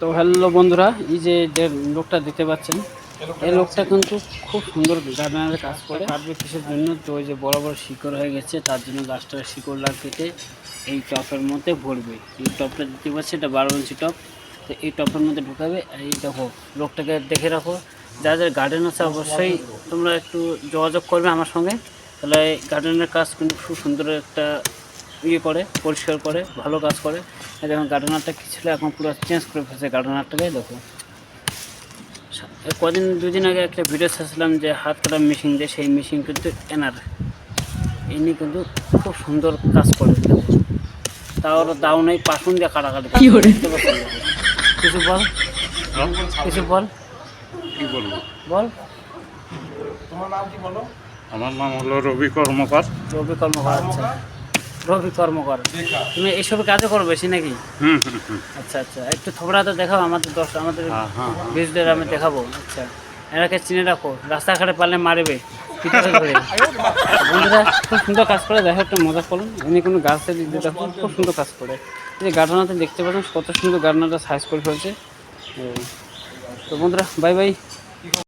তো হ্যালো বন্ধুরা, এই যে যে লোকটা দেখতে পাচ্ছেন, এই লোকটা কিন্তু খুব সুন্দর গার্ডেনারের কাজ করে। কাটবে কিসের জন্য তো ওই যে বড় বড় শিকড় হয়ে গেছে, তার জন্য গাছটার শিকড় কেটে এই টপের মধ্যে ভরবে। এই টপটা দেখতে পাচ্ছি এটা বারো ইঞ্চি টপ। তো এই টপের মধ্যে ঢুকাবে এই দেখো, লোকটাকে দেখে রাখো। যারা যারা গার্ডেন আছে অবশ্যই তোমরা একটু যোগাযোগ করবে আমার সঙ্গে। তাহলে গার্ডেনের কাজ কিন্তু খুব সুন্দর একটা ইয়ে করে পরিষ্কার করে ভালো কাজ করে। এই দেখুন গার্ডেনারটা কী ছিল? এখন পুরো চেঞ্জ করে ফেলছে গার্ডেনারটাকে দেখো কদিন দুদিন আগে একটা ভিডিও ছাড়ছিলাম যে হাত কাটা মেশিন দিয়ে সেই মেশিন কিন্তু এনার। ইনি কিন্তু খুব সুন্দর কাজ করে তাও দাও নেই পাশুন দিয়ে কাটাকাটি কিছু বল? কিছু বল? কি বলব? বল? আমার নাম হলো রবি কর্মকার। রবি কর্মকার আচ্ছা। রবি কর্মকার তুমি এইসব কাজও করো বেশি নাকি? আচ্ছা আচ্ছা। একটু থোবড়াতে দেখাও আমাদের দশ আমাদের হ্যাঁ, হ্যাঁ, হ্যাঁ। আমি দেখাবো। আচ্ছা এনাকে চিনে রাখো। রাস্তাঘাটে পারলে মারবে। বন্ধুরা খুব সুন্দর কাজ করে। দেখো একটু মজা করুন। এমনি কোনো দিক দিয়ে দেখো খুব সুন্দর কাজ করে। এই গার্ডেনাতে দেখতে পাচ্ছেন কত সুন্দর গার্ডেনারটা সাইজ করে ফেলছে তো বন্ধুরা বাই বাই